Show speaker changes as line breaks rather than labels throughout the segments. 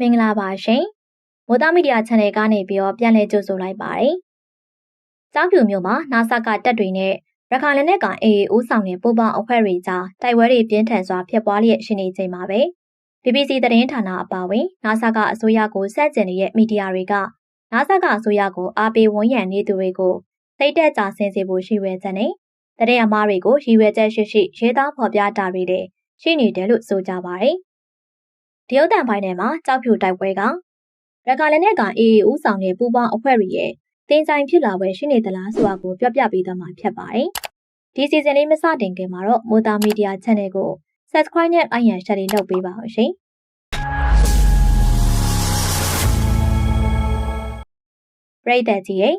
မင်္ဂလာပါရှင်မိုးသားမီဒီယာ channel ကနေပြီးတော့ပြန်လည်ကြိုဆိုလိုက်ပါတယ်။ကြောင်းဖြူမြို့မှာနာဆာကတပ်တွေနဲ့ရခိုင်လက်နက်ကအေအေဦးဆောင်တဲ့ပူပေါင်းအဖွဲ့တွေကြားတိုက်ပွဲတွေပြင်းထန်စွာဖြစ်ပွားလျက်ရှိနေချိန်မှာပဲ BBC သတင်းဌာနအပါအဝင်နာဆာကအစိုးရကိုစက်ကျင်နေတဲ့မီဒီယာတွေကနာဆာကအစိုးရကိုအားပေးဝန်းရံနေသူတွေကိုစိတ်တက်ကြဆင်းစေဖို့ရှိဝဲချက်နဲ့တရင်အမားတွေကိုရည်ရွယ်ချက်ရှိရှိရေးသားဖော်ပြတာတွေလည်းရှိနေတယ်လို့ဆိုကြပါတယ်။ တရုတ်တန်ပိုင်းထဲမှာကြောက်ဖြူတိုက်ပွဲကရခိုင်လက်နက်ကအေအေဦးဆောင်တဲ့ပူပေါင်းအဖွဲ့တွေရဲ့တင်ဆိုင်ဖြစ်လာပွဲရှိနေသလားဆိုတာကိုပြောပြပေးသွားမှာဖြစ်ပါတယ်။ဒီစီဇန်လေးမစတင်ခင်မှာတော့မိုတာမီဒီယာ channel ကို subscribe နဲ့အရန် share လုပ်ပေးပါဦးရှင်။ပရိသတ်ကြီးရဲ့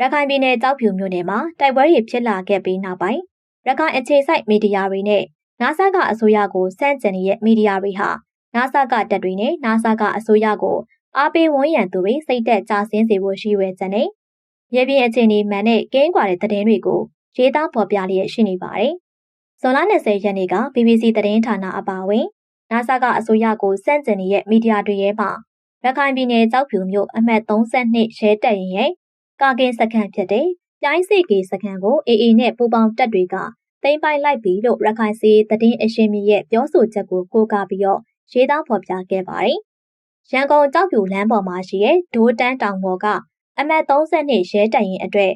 ရခိုင်ပြည်နယ်ကြောက်ဖြူမြို့နယ်မှာတိုက်ပွဲတွေဖြစ်လာခဲ့ပြီးနောက်ပိုင်းရခိုင်အခြေစိုက်မီဒီယာတွေနဲ့နာဆာကအစိုးရကိုစန့်ကျင်နေတဲ့မီဒီယာတွေဟာ နာဆာကတပ်တွေနဲ့နာဆာကအစိုးရကိုအားပေးဝန်းရံသူတွေစိတ်သက်ကြဆင်းစေဖို့ရှိဝဲကြတဲ့ရေပြင်အခြေအနေမှန်တဲ့ကင်းကွာတဲ့သတင်းတွေကိုရေးသားဖော်ပြလျက်ရှိနေပါတယ်။ဇွန်လ20ရက်နေ့က BBC သတင်းဌာနအပါအဝင်နာဆာကအစိုးရကိုစန့်ကျင်နေတဲ့မီဒီယာတွေရဲ့မှာရခိုင်ပြည်နယ်ကြောက်ဖြူမြို့အမှတ်32ရဲတပ်ရင်ရဲ့ကာကင်းစခန်းဖြစ်တဲ့ပြိုင်းစီကေစခန်းကိုအေအေနဲ့ပူပေါင်းတပ်တွေကသိမ်းပိုက်လိုက်ပြီလို့ရခိုင်စီသတင်းအရှင်မြစ်ရဲ့ပြောဆိုချက်ကိုကိုးကားပြီးတော့ ရေးသားဖော်ပြခဲ့ပါတယ်။ရန်ကုန်ကြောက်ဖြူလမ်းပေါ်မှာရှိတဲ့ဒိုးတန်းတောင်ပေါ်ကအမှတ်32ရဲတပ်ရင်အတွက်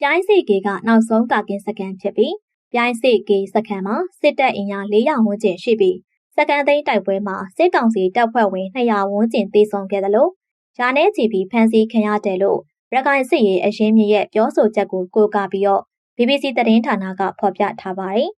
ပြိုင်းစီကေကနောက်ဆုံးကာကင်းစခန်းဖြစ်ပြီးပြိုင်းစီကေစခန်းမှာစစ်တပ်အင်အား400ဝန်းကျင်ရှိပြီးစကန်သိန်းတိုက်ပွဲမှာစစ်ကောင်စီတပ်ဖွဲ့ဝင်200ဝန်းကျင်သေဆုံးခဲ့တယ်လို့ယာနေချီပြီးဖမ်းဆီးခံရတယ်လို့ရခိုင်စစ်ရေးအရင်းမြစ်ရဲ့ပြောဆိုချက်ကိုကိုးကားပြီးတော့ BBC သတင်းဌာနကဖော်ပြထားပါတယ်။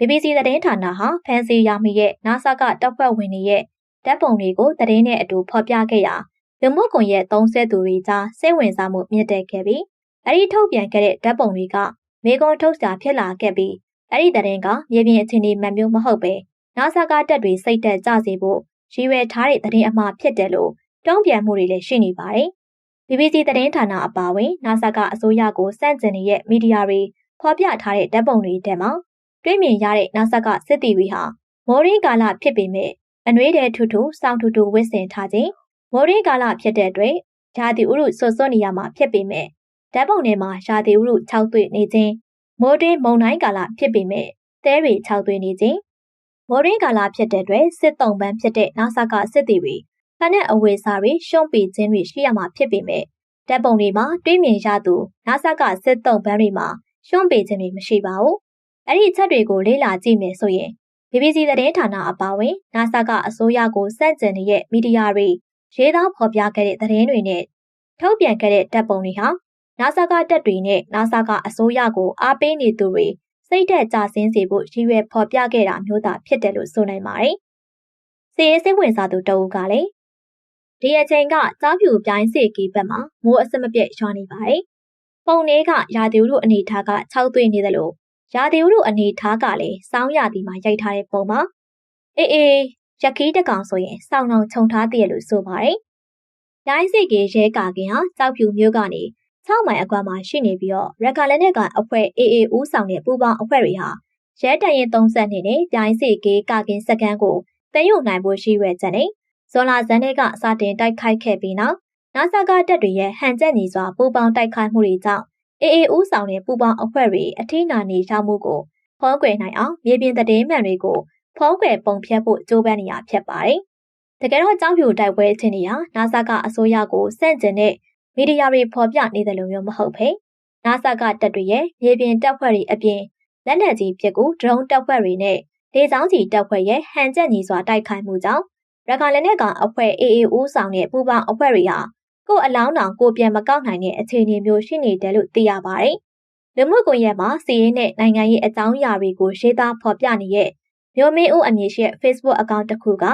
BBC သတင်းဌာနဟာဖန်စီရမီရဲ့နာဆာကတပ်ဖွဲ့ဝင်တွေရဲ့ဓာတ်ပုံတွေကိုသတင်းနဲ့အတူဖော်ပြခဲ့ရာလူမှုကွန်ရက်သုံးဆွဲသူတွေကြားစိတ်ဝင်စားမှုမြင့်တက်ခဲ့ပြီးအဲဒီထုတ်ပြန်ခဲ့တဲ့ဓာတ်ပုံတွေကမေကွန်ထုတ်စာဖြစ်လာခဲ့ပြီးအဲဒီသတင်းကမြေပြင်အခြေအနေမှန်မျိုးမဟုတ်ပဲနာဆာကတပ်တွေစိတ်တက်ကြစေဖို့ရည်ရွယ်ထားတဲ့သတင်းအမှားဖြစ်တယ်လို့တုံ့ပြန်မှုတွေလည်းရှိနေပါတယ်။ BBC သတင်းဌာနအပါအဝင်နာဆာကအစိုးရကိုစန့်ကျင်နေတဲ့မီဒီယာတွေဖော်ပြထားတဲ့ဓာတ်ပုံတွေထဲမှာ တွေ့မြင်ရတဲ့နာဆာကစစ်တီတွေဟာမိုးရင်းကာလဖြစ်ပေမဲ့အနှွေးတဲ့ထူထူစောင်းထူထူဝစ်ဆင်ထားခြင်းမိုးရင်းကာလဖြစ်တဲ့အတွက်ရာသီဥတုဆွဆွနေရမှာဖြစ်ပေမဲ့ဓာတ်ပုံထဲမှာရာသီဥတုခြောက်သွေ့နေခြင်းမိုးတွင်းမုန်တိုင်းကာလဖြစ်ပေမဲ့သဲတွေခြောက်သွေ့နေခြင်းမိုးရင်းကာလဖြစ်တဲ့အတွက်စစ်တုံပန်းဖြစ်တဲ့နာဆာကစစ်တီတွေဖက်နဲ့အဝေစာတွေရှုံးပေခြင်းတွေရှိရမှာဖြစ်ပေမဲ့ဓာတ်ပုံတွေမှာတွေးမြင်ရသူနာဆာကစစ်တုံပန်းတွေမှာရှုံးပေခြင်းတွေမရှိပါဘူး။ အဲ့ဒီချက်တွေကိုလေ့လာကြည့်မယ်ဆိုရင် BBC သတင်းဌာနအပါအဝင် NASA ကအစိုးရကိုစန့်ကျင်နေတဲ့မီဒီယာတွေရေးသားဖော်ပြခဲ့တဲ့သတင်းတွေနဲ့ထုတ်ပြန်ခဲ့တဲ့တပ်ပုံတွေဟာ NASA ကတပ်တွေနဲ့ NASA ကအစိုးရကိုအားပေးနေသူတွေစိတ်သက်ကြဆင်းစေဖို့ရည်ရွယ်ဖော်ပြခဲ့တာမျိုးသာဖြစ်တယ်လို့ဆိုနိုင်ပါတယ်။စီရေးစိတ်ဝင်စားသူတအုပ်ကလည်းဒီအချိန်ကကြားဖြူပြိုင်းစေကီဘက်မှာမိုးအစမပြတ်ရွာနေပါတယ်။ပုံလေးကရာသီဥတုအနေထားက6သွေးနေတယ်လို့ ရာသီဥတုအနေထားကလည်းစောင်းရာသီမှာရိုက်ထားတဲ့ပုံပါအေးအေးရခီးတကောင်ဆိုရင်စောင်းအောင်ခြုံထားတည်ရလို့ဆိုပါတယ်။ရိုင်းစိတ်ကေရဲကာကင်ဟာကြောက်ဖြူမျိုးကနေ6မိုင်အကွာမှာရှိနေပြီးတော့ရက်ကလည်းနဲ့ကအဖွဲ့အေးအေးဦးဆောင်တဲ့ပူပေါင်းအဖွဲ့တွေဟာရဲတရင်30နှစ်နဲ့ပြိုင်းစိတ်ကေကာကင်စကန်ကိုတင်ယူနိုင်ဖို့ရှိရွယ်ချက်နဲ့ဇွန်လဇန်တဲ့ကစတင်တိုက်ခိုက်ခဲ့ပြီးနောက်နာဆာကတပ်တွေရဲ့ဟန်ချက်ညီစွာပူပေါင်းတိုက်ခိုက်မှုတွေကြောင့် အေအေဦးဆောင်တဲ့ပူပေါင်းအဖွဲ့တွေအထိနာနေရောက်မှုကိုဖုံးကွယ်နိုင်အောင်မြေပြင်သတင်းမှန်တွေကိုဖုံးကွယ်ပုံဖြတ်ဖို့ကြိုးပမ်းနေရဖြစ်ပါတယ်။တကယ်တော့ကြောင်းဖြူတိုက်ပွဲချင်းနေဟာနာဆာကအစိုးရကိုစန့်ကျင်တဲ့မီဒီယာတွေဖော်ပြနေတယ်လို့မျိုးမဟုတ်ဖေ။နာဆာကတပ်တွေရဲ့မြေပြင်တပ်ဖွဲ့တွေအပြင်လက်နက်ကြီးပစ်ကူဒရုန်းတပ်ဖွဲ့တွေနဲ့ဒေသကြီးတပ်ဖွဲ့ရဲ့ဟန်ချက်ညီစွာတိုက်ခိုက်မှုကြောင့်ရခိုင်လက်နက်ကအဖွဲ့အေအေဦးဆောင်တဲ့ပူပေါင်းအဖွဲ့တွေဟာ ကို့အလောင်းတောင်ကိုပြန်မကောက်နိုင်တဲ့အခြေအနေမျိုးရှိနေတယ်လို့သိရပါတယ်။လူမှုကွန်ရက်မှာစီးရင်နဲ့နိုင်ငံရေးအကြောင်းအရာတွေကိုရေးသားဖော်ပြနေတဲ့မျိုးမင်းဦးအမည်ရှိတဲ့ Facebook အကောင့်တစ်ခုက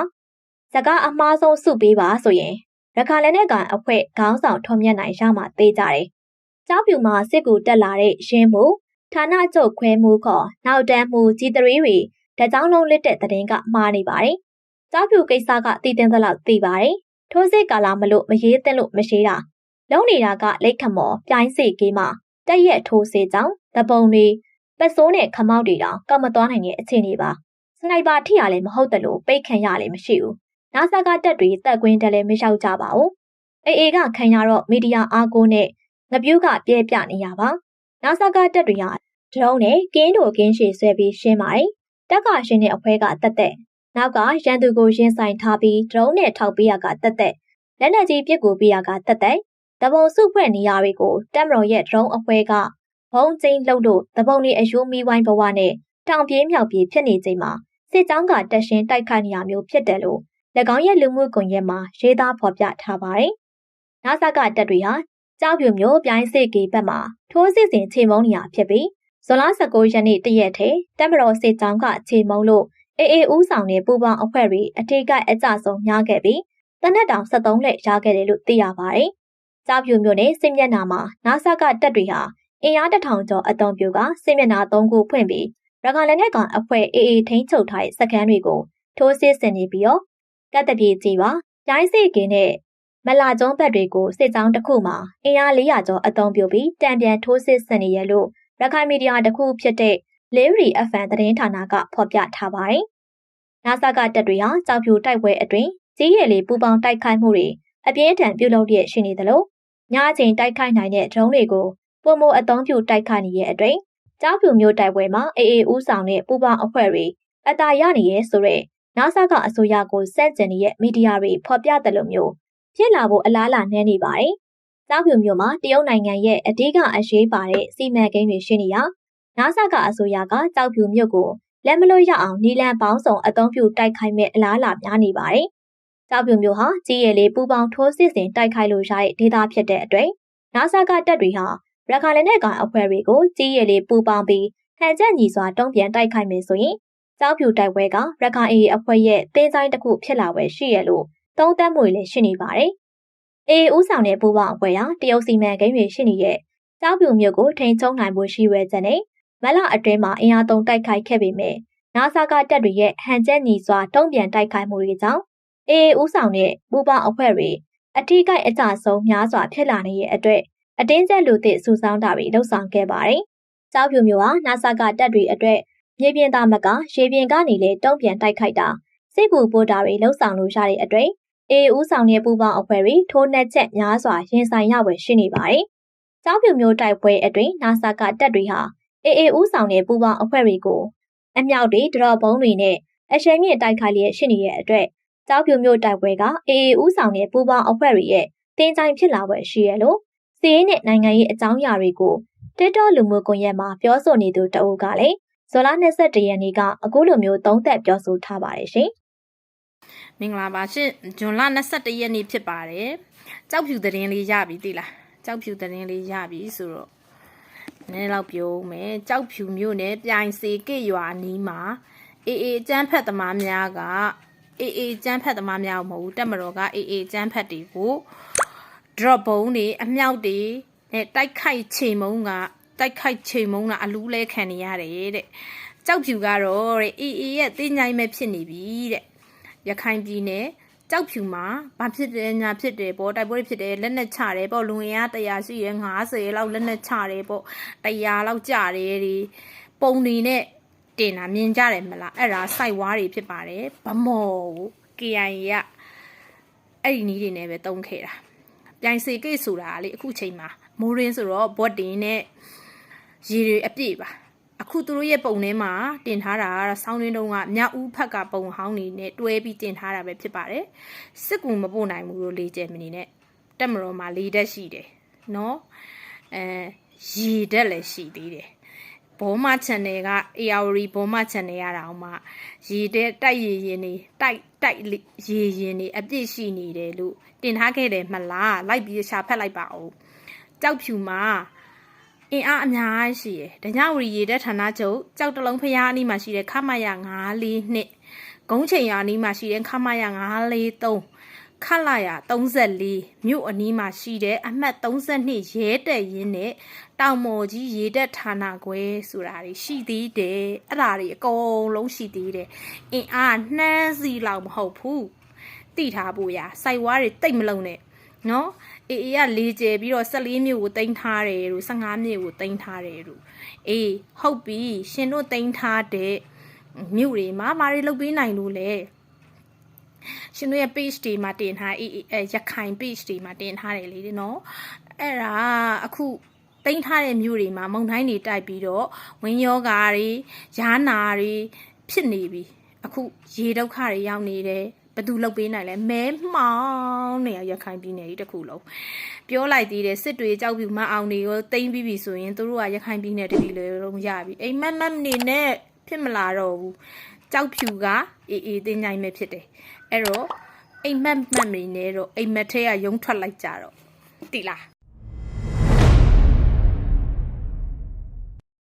စကားအမှားဆုံးစုပေးပါဆိုရင်ရခိုင်လက်နက်ကန်အဖွဲ့ခေါင်းဆောင်ထုံမြတ်နိုင်ရမှသိကြတယ်။ကြောက်ပြူမှာစစ်ကူတက်လာတဲ့ရင်းမှုဌာနချုပ်ခွဲမှုခေါ်နောက်တန်းမှုကြီးတရီတွေတကြောင်လုံးလစ်တဲ့တရင်ကမှားနေပါတယ်။ကြောက်ပြူကိစ္စကတည်တင်သလောက်သိပါတယ် ထိုးစစ်ကာလာမလို့မရေးသင့်လို့မရှိတာလုံနေတာကလက်ခမော်ပြိုင်းစီကေးမှတက်ရက်ထိုးစစ်ကြောင့်တပုံတွေပတ်စိုးနဲ့ခမောက်တွေတောင်ကောက်မသွားနိုင်တဲ့အခြေအနေပါစနိုက်ပါထိရလည်းမဟုတ်တယ်လို့ပိတ်ခံရလည်းမရှိဘူးနာဆာကတက်တွေတက်ကွင်းတက်လည်းမလျှောက်ကြပါဘူးအေအေကခံရတော့မီဒီယာအားကိုနဲ့ငပြူးကပြဲပြနေရပါနာဆာကတက်တွေဟာဒရုန်းနဲ့ကင်းတို့ကင်းရှည်ဆွဲပြီးရှင်းပါတယ်တက်ကရှင်တဲ့အဖွဲကတက်တက် နောက်ကရန်သူကိုရင်ဆိုင်ထားပြီးဒရုန်းနဲ့ထောက်ပေးရကတက်တက်လက်နက်ကြီးပစ်ကူပေးရကတက်တက်တပုံစုဖွဲ့နေရတွေကိုတက်မတော်ရဲ့ဒရုန်းအဖွဲကဘုံကျင်းလှုပ်လို့တပုံလေးအယိုးမီဝိုင်းဘဝနဲ့တောင်ပြေးမြောက်ပြေးဖြစ်နေချိန်မှာစစ်ကြောင်းကတက်ရှင်တိုက်ခိုက်နေရမျိုးဖြစ်တယ်လို့၎င်းရဲ့လူမှုကွန်ရက်မှာရေးသားဖော်ပြထားပါတယ်။နာဆာကတက်တွေဟာကြောက်ပြူမျိုးပြိုင်းစစ်ကေဘက်မှာထိုးစစ်စဉ်ချိန်မုံနေရဖြစ်ပြီးဇွန်လ19ရက်နေ့တရက်ထဲတက်မတော်စစ်ကြောင်းကချိန်မုံလို့ အေအေဦးဆောင်တဲ့ပူပေါင်းအဖွဲ့တွေအထိကအကြဆုံးများခဲ့ပြီးတနက်တောင်73လက်ရခဲ့တယ်လို့သိရပါတယ်။ကြောက်ပြူမျိုးနဲ့စစ်မျက်နှာမှာနာဆာကတက်တွေဟာအင်အားတစ်ထောင်ကျော်အုံပြူကစစ်မျက်နှာ၃ခုဖွင့်ပြီးရခိုင်လက်နက်ကောင်အဖွဲ့အေအေထိန်းချုပ်ထားတဲ့စခန်းတွေကိုထိုးစစ်ဆင်နေပြီးတော့ကတ်တပြေကြီးပါရိုင်းစိကင်းနဲ့မလာကျုံးဘက်တွေကိုစစ်ကြောင်းတစ်ခုမှာအင်အား400ကျော်အုံပြုပြီးတံပြန်ထိုးစစ်ဆင်နေရလို့ရခိုင်မီဒီယာတစ်ခုဖြစ်တဲ့ လေရီ FN သတင်းဌာနကဖော်ပြထားပါတယ်။နာဆာကတပ်တွေဟာကြောက်ဖြူတိုက်ပွဲအတွင်းကြီးရည်လေးပူပေါင်းတိုက်ခိုက်မှုတွေအပြင်းထန်ပြုလုပ်ရရှိနေသလိုညအချိန်တိုက်ခိုက်နိုင်တဲ့ဒရုန်းတွေကိုပုံမအုံပြုတိုက်ခိုက်နေတဲ့အတွင်းကြောက်ဖြူမျိုးတိုက်ပွဲမှာအေအေဦးဆောင်တဲ့ပူပေါင်းအဖွဲ့တွေအတာရနေရဲဆိုတဲ့နာဆာကအစိုးရကိုစန့်ကျင်နေတဲ့မီဒီယာတွေဖော်ပြတယ်လို့မျိုးဖြစ်လာဖို့အလားအလာနည်းနေပါတယ်။ကြောက်ဖြူမျိုးမှာတရုတ်နိုင်ငံရဲ့အဓိကအရေးပါတဲ့စီမံကိန်းတွေရှိနေရ နာဆာကအစိုးရကကြောက်ဖြူမျိုးကိုလက်မလို့ရအောင်နီလန်ပေါင်းစုံအသုံးပြုတိုက်ခိုက်မဲ့အလားအလာများနေပါတယ်။ကြောက်ဖြူမျိုးဟာကြီးရည်လေးပူပေါင်းထိုးစစ်ဆင်တိုက်ခိုက်လို့ရတဲ့ဒေသဖြစ်တဲ့အတွက်နာဆာကတပ်တွေဟာရခိုင်လက်နက်ကိုင်အဖွဲ့တွေကိုကြီးရည်လေးပူပေါင်းပြီးဟန်ချက်ညီစွာတုံ့ပြန်တိုက်ခိုက်မယ်ဆိုရင်ကြောက်ဖြူတိုက်ပွဲကရခိုင်အေအဖွဲ့ရဲ့တင်းဆိုင်တစ်ခုဖြစ်လာဝယ်ရှိရလို့သုံးသပ်မှုတွေလည်းရှိနေပါတယ်။အေဦးဆောင်တဲ့ပူပေါင်းအဖွဲ့ဟာတရုတ်စီမံကိန်းတွေရှိနေတဲ့ကြောက်ဖြူမြို့ကိုထိန်းချုပ်နိုင်ဖို့ရှိရွယ်ချက်နဲ့ မလအတွင်းမှာအင်အားသုံးတိုက်ခိုက်ခဲ့ပေမဲ့နာဆာကတပ်တွေရဲ့ဟန်ချက်ညီစွာတုံ့ပြန်တိုက်ခိုက်မှုတွေကြောင့်အေဦးဆောင်တဲ့ပူပေါင်းအဖွဲ့တွေအထီးကိုက်အကြဆုံးများစွာဖြစ်လာနေတဲ့အတွက်အတင်းကျပ်လူသစ်စုဆောင်းတာတွေလှုပ်ဆောင်ခဲ့ပါတယ်။ကြောက်ဖြူမျိုးဟာနာဆာကတပ်တွေအတွက်မြေပြင်သားမကရေပြင်ကနေလေတုံ့ပြန်တိုက်ခိုက်တာစိတ်ပူပို့တာတွေလှုပ်ဆောင်လို့ရတဲ့အတွက်အေးဦးဆောင်တဲ့ပူပေါင်းအဖွဲ့တွေထိုးနှက်ချက်များစွာရင်ဆိုင်ရဝယ်ရှိနေပါတယ်။ကြောက်ဖြူမျိုးတိုက်ပွဲအတွင်းနာဆာကတပ်တွေဟာ အေးအေးဦးဆောင်တဲ့ပူပေါင်းအဖွဲ့တွေကိုအမြောက်တွေဒရော့ဘုံတွေနဲ့အရှမ်းမြင့်တိုက်ခိုက်လျက်ရှိနေတဲ့အတွက်ကြောက်ဖြူမျိုးတိုက်ပွဲကအေးအေးဦးဆောင်တဲ့ပူပေါင်းအဖွဲ့တွေရဲ့တင်းကြိုင်ဖြစ်လာဝယ်ရှိရလို့စီးရေးနဲ့နိုင်ငံရေးအကြောင်းအရာတွေကို TikTok လူမှုကွန်ရက်မှာပြောဆိုနေသူတအုပ်ကလည်းဇွန်လ22ရက်နေ့ကအခုလိုမျိုးသုံးသက်ပြောဆိုထားပါတယ်ရှင်။
မင်္ဂလာပါရှင်ဇွန်လ21ရက်နေ့ဖြစ်ပါတယ်ကြောက်ဖြူသတင်းလေးရပြီသိလားကြောက်ဖြူသတင်းလေးရပြီဆိုတော့ နည်းတော့ပြောမယ်ကြောက်ဖြူမြို့နယ်ပြိုင်စေကစ်ရွာနီးမှာအေးအေးကျန်းဖက်သမားများကအေးအေးကျန်းဖက်သမားများမဟုတ်ဘူးတက်မတော်ကအေးအေးကျန်းဖက်တွေကို drop ဘုံတွေအမြောက်တွေနဲ့တိုက်ခိုက်ချိန်မုံကတိုက်ခိုက်ချိန်မုံကအလူးလဲခံနေရတယ်တဲ့ကြောက်ဖြူကတော့တဲ့အေးအေးရဲ့တင်းញိုင်းမဲ့ဖြစ်နေပြီတဲ့ရခိုင်ပြည်နယ် ကြောက်ဖြူမှာဘာဖြစ်တယ်ညာဖြစ်တယ်ပေါ့တိုက်ပွဲဖြစ်တယ်လက်နဲ့ချတယ်ပေါ့လူငယ်က100ရှိရ50လောက်လက်နဲ့ချတယ်ပေါ့100လောက်ကြတယ်ဒီပုံနေနဲ့တင်တာမြင်ကြတယ်မလားအဲ့ဒါစိုက်ဝါးတွေဖြစ်ပါတယ်ဗမော်ကို KIA ကအဲ့ဒီနီးတွေနဲ့ပဲတုံးခဲ့တာပြိုင်စေကိတ်ဆိုတာလေအခုချိန်မှာမိုးရင်းဆိုတော့ဘော့တင်နဲ့ရေတွေအပြည့်ပါ အခုသူတို့ရဲ့ပုံထဲမှာတင်ထားတာကဆောင်းရင်းတုံးကမြောက်ဦးဖက်ကပုံဟောင်းနေနဲ့တွဲပြီးတင်ထားတာပဲဖြစ်ပါတယ်စစ်ကူမပို့နိုင်ဘူးလို့လေးကျဲမနေနဲ့တက်မတော်မှာလေးတက်ရှိတယ်နော်အဲရေတက်လည်းရှိသေးတယ်ဘောမ channel က ARD ဘောမ channel ရတာအောင်မှရေတဲ့တိုက်ရရင်နေတိုက်တိုက်ရေရင်နေအပြည့်ရှိနေတယ်လို့တင်ထားခဲ့တယ်မလားလိုက်ပြီးရှာဖက်လိုက်ပါဦးကြောက်ဖြူမှာ အင်အားအများကြီးရှိတယ်။ဒညဝရီရေတဲ့ဌာနချုပ်ကြောက်တလုံးဖျားအနီးမှာရှိတဲ့ခမရ94နှစ်ဂုံးချိန်ရအနီးမှာရှိတဲ့ခမရ943ခလာရ34မြို့အနီးမှာရှိတဲ့အမှတ်32ရဲတက်ရင်နဲ့တောင်မော်ကြီးရေတက်ဌာနခွဲဆိုတာတွေရှိသေးတယ်။အဲ့ဒါတွေအကုန်လုံးရှိသေးတယ်။အင်အားနှမ်းစီလောက်မဟုတ်ဘူး။တိထားဖို့ရစိုက်ဝါးတွေတိတ်မလုံးနဲ့ နော်အေးအေးကလေးကျယ်ပြီးတော့14မြို့ကိုတင်ထားတယ်လို့15မြို့ကိုတင်ထားတယ်လို့အေးဟုတ်ပြီရှင်တို့တင်ထားတဲ့မြို့တွေမှာမာတွေလုတ်ပေးနိုင်လို့လေရှင်တို့ရဲ့ page တွေမှာတင်ထားအေးအဲရခိုင် page တွေမှာတင်ထားတယ်လေနော်အဲ့ဒါအခုတိမ့်ထားတဲ့မြို့တွေမှာမုံတိုင်းတွေတိုက်ပြီးတော့ဝင်းယောဂါတွေရားနာတွေဖြစ်နေပြီအခုရေဒုက္ခတွေရောက်နေတယ် ဘယ်သူလုတ်ပေးနိုင်လဲမဲမှောင်းနေရရခိုင်ပြည်နယ်ကြီးတစ်ခုလုံးပြောလိုက်သေးတယ်စစ်တွေကြောက်ပြူမအောင်တွေကိုတိမ့်ပြီးပြီဆိုရင်တို့ကရခိုင်ပြည်နယ်တပြည်လုံးရပြီအိမ်မက်မက်နေနဲ့ဖြစ်မလာတော့ဘူးကြောက်ဖြူကအေးအေးတင်းញိုင်းမဲ့ဖြစ်တယ်အဲ့တော့အိမ်မက်မက်နေနဲ့တော့အိမ်မက်ထဲကရုံထွက်လိုက်ကြတော့တိလား